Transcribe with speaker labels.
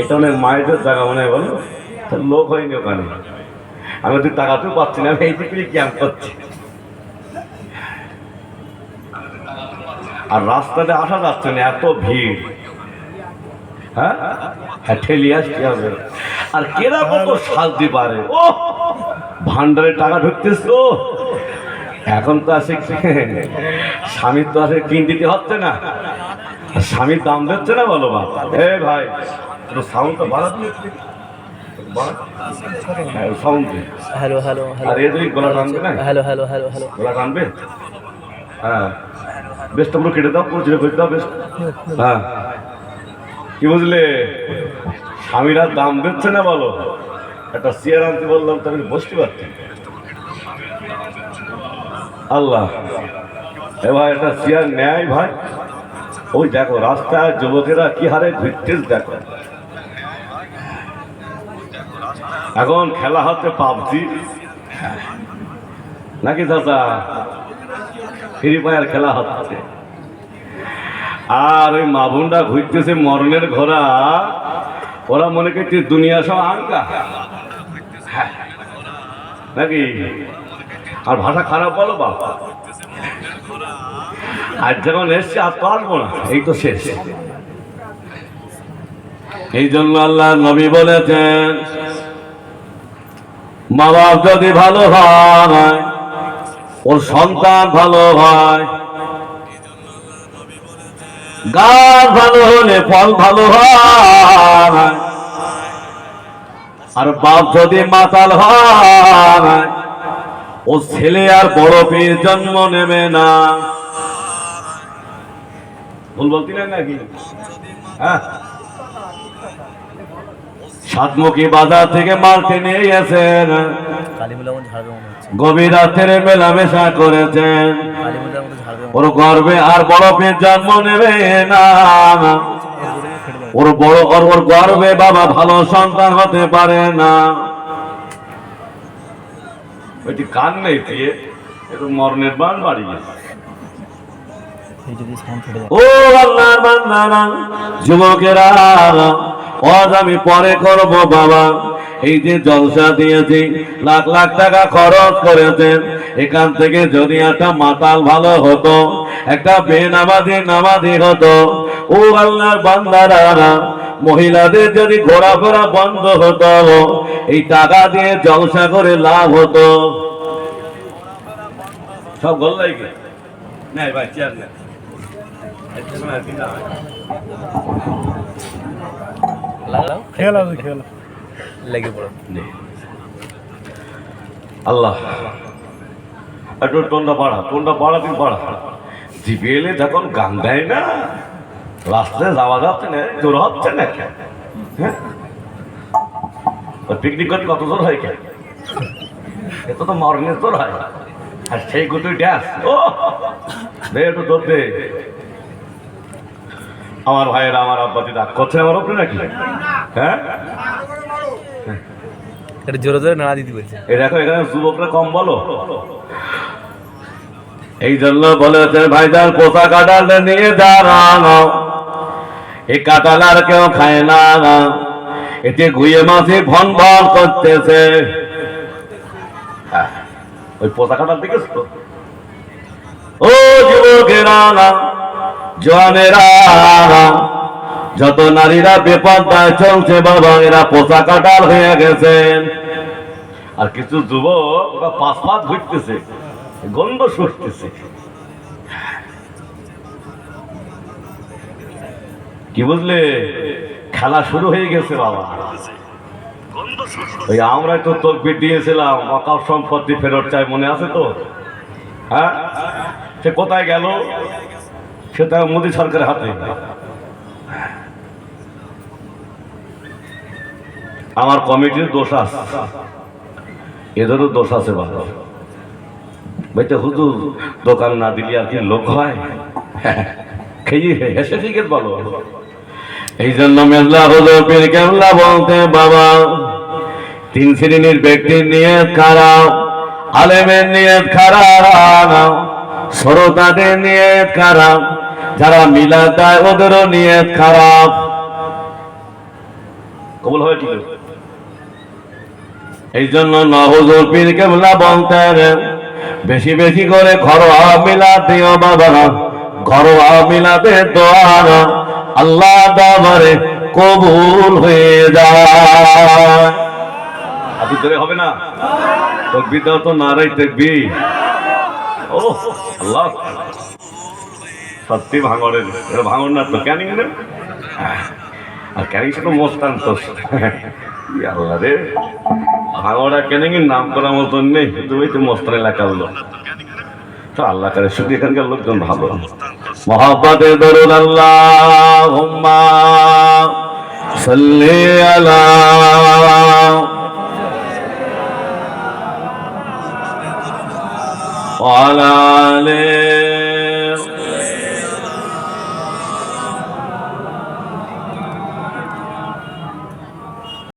Speaker 1: এটা অনেক মায়েদের জায়গা মনে হয় বলো? লোক হয়নি ওখানে। আমি তুই টাকাতেও পাচ্ছি না, আমি এই ক্যাম্প করছি। আর রাস্তাতে আসা যাচ্ছে না, এত ভিড়। হ্যাঁ? হ্যাঁ ঠেলি আসতে হবে আর কেরা কত শান্তি পারে? ও ভান্ডারে টাকা ঢুকতেছ তো এখন তো আসে স্বামীর তো আসে কিন দিতে হচ্ছে না। স্বামীর দাম দিচ্ছে না বলো বা এ ভাই একটু। সাউন্ডটা বাড়াতে সাউন্ড
Speaker 2: হ্যালো হ্যালো
Speaker 1: আর
Speaker 2: হ্যালো
Speaker 1: এ গলা টানবে না?
Speaker 2: Hello hello hello hello.
Speaker 1: গলা টানবে? হ্যাঁ। বেশ তোমরা কেটে দাও পরিচয় করে দাও বেশ। হ্যাঁ। কি বুঝলে? স্বামীরা দাম দিচ্ছে না বলো। একটা চেয়ার আনতে বললাম তো আমি বসতে পারছি। আল্লাহ। এ ভাই একটা চেয়ার নেয় ভাই। ওই দেখো রাস্তায় যুবকেরা কি হারে ঘুরতে দেখো। এখন খেলা হচ্ছে পাবজি। নাকি দাদা ফ্রি ফায়ার খেলা হচ্ছে। আর ওই মাভুনটা ঘুরতেছে মরণের ঘোড়া। ওরা মনে করছে দুনিয়া সব আঙ্কা। নাকি? আর ভাষা খারাপ বলো বাবা আর যখন এসছে আর আসব না, এই তো শেষ। এই জন্য আল্লাহ নবী বলেছেন মা বাপ যদি ভালো হয়, ওর সন্তান ভালো হয়, গাছ ভালো হলে ফল ভালো হয়, আর বাপ যদি মাতাল হয়, ও ছেলে আর বড় পীর জন্ম নেবে না। ভুল বলতি না নাকি? হ্যাঁ? সাতমুখী বাজার থেকে মাল টেনে গেছেন গভীর রাত্রে মেলামেশা করেছেন। ওর গর্বে আর বড় পেয়ে জন্ম নেবে না। ওর বড় ওর ওর গর্বে বাবা ভালো সন্তান হতে পারে না। ওইটি কান নেই দিয়ে একটু মরণের বান বাড়ি গেছে ও যুবকেরা আমি পরে করব বাবা। এই যে জলসা দিয়েছি, লাখ লাখ টাকা খরচ করেছেন এখান থেকে যদি একটা মাতাল ভালো হতো, একটা বেনামাজি নামাজি হতো, ও আল্লাহর বান্দারা, মহিলাদের যদি ঘোরাফেরা বন্ধ হতো, এই টাকা দিয়ে জলসা করে লাভ হতো। সব গোল্লাই নাই ভাই, চেয়ার নেই
Speaker 2: লাগাও
Speaker 3: খেলা খেলা
Speaker 2: লেগে পড়ো।
Speaker 1: আল্লাহ। একটু যখন গান দেয় না রাস্তায় যাওয়া যাচ্ছে না জোর হচ্ছে না হ্যাঁ? পিকনিক করতে কত জোর হয় কেন? এত তো মর্নিং জোর হয়। আর সেই গুটোই ড্যাস ও! দে একটু তোর দে। আমার ভাইয়েরা আমার আব্বাতি রাগ করছে আমার উপরে নাকি? হ্যাঁ?
Speaker 2: এটা জোরে জোরে নাড়া দিতে বলছে।
Speaker 1: এই দেখো এখানে যুবকরা কম বলো। এই জন্য বলেছেন ভাইজান পোষা কাটাল নিয়ে দাঁড়ানো। এই কাটাল আর কেউ খায় না। এতে গুয়ে মাসি ভন ভন করতেছে। হ্যাঁ, ওই পোষা কাটাল দেখেছ তো? ও যত নারীরা চলছে, বাবা, এরা কাটাল হয়ে আর কিছু যুবক, ওরা পাঁচ পাঁচ ঘুরতেছে গন্ধ সরতেছে কি বুঝলে? খেলা শুরু হয়ে গেছে, বাবা। ওই আমরাই তো তকবির দিয়েছিলাম অকাপ সম্পত্তি ফেরত চাই, মনে আছে তো? হ্যাঁ? সে কোথায় গেল? সেটা মোদী সরকারের হাতে। আমার কমিটির দোষ আছে। এদেরও দোষ আছে বাবা বলতে হুজুর, দোকান না দিলে আর কি লোক হয়? খেয়ে হেসে ঠিক বলো। এই জন্য মেজলা হুজুর পীর কেমলা বলতে, বাবা, তিন শ্রেণির ব্যক্তির নিয়ে খারাপ, আলেমের নিয়ে খারাপ শ্রোতাদের নিয়ে খারাপ, যারা মিলা দেয় নিয়ে খারাপ। কবুল হয় ঠিক এই জন্য পীর কেবলা বেশি বেশি করে ঘরোয়া দিও বাবা, ঘরোয়া মিলাতে দোয়ার আল্লাহ দাবারে কবুল হয়ে যায়। হবে না? তকবির দাও তো নারাই তকবি ও, আল্লাহ। সত্যি ভাঙড়ের এটা ভাঙড় না তো, ক্যানিং রে আর ক্যানিং সে তো মোস্তান তো। আল্লাহ রে। ভাঙড়া ক্যানিং নাম করার মতন নেই। তুমি তো মোস্তান এলাকা হলো তো আল্লাহ করে শুধু এখানকার লোকজন ভালো। মোহাম্মদে দরুদ আল্লাহ হুম্মা সাল্লি আলা وعلى آله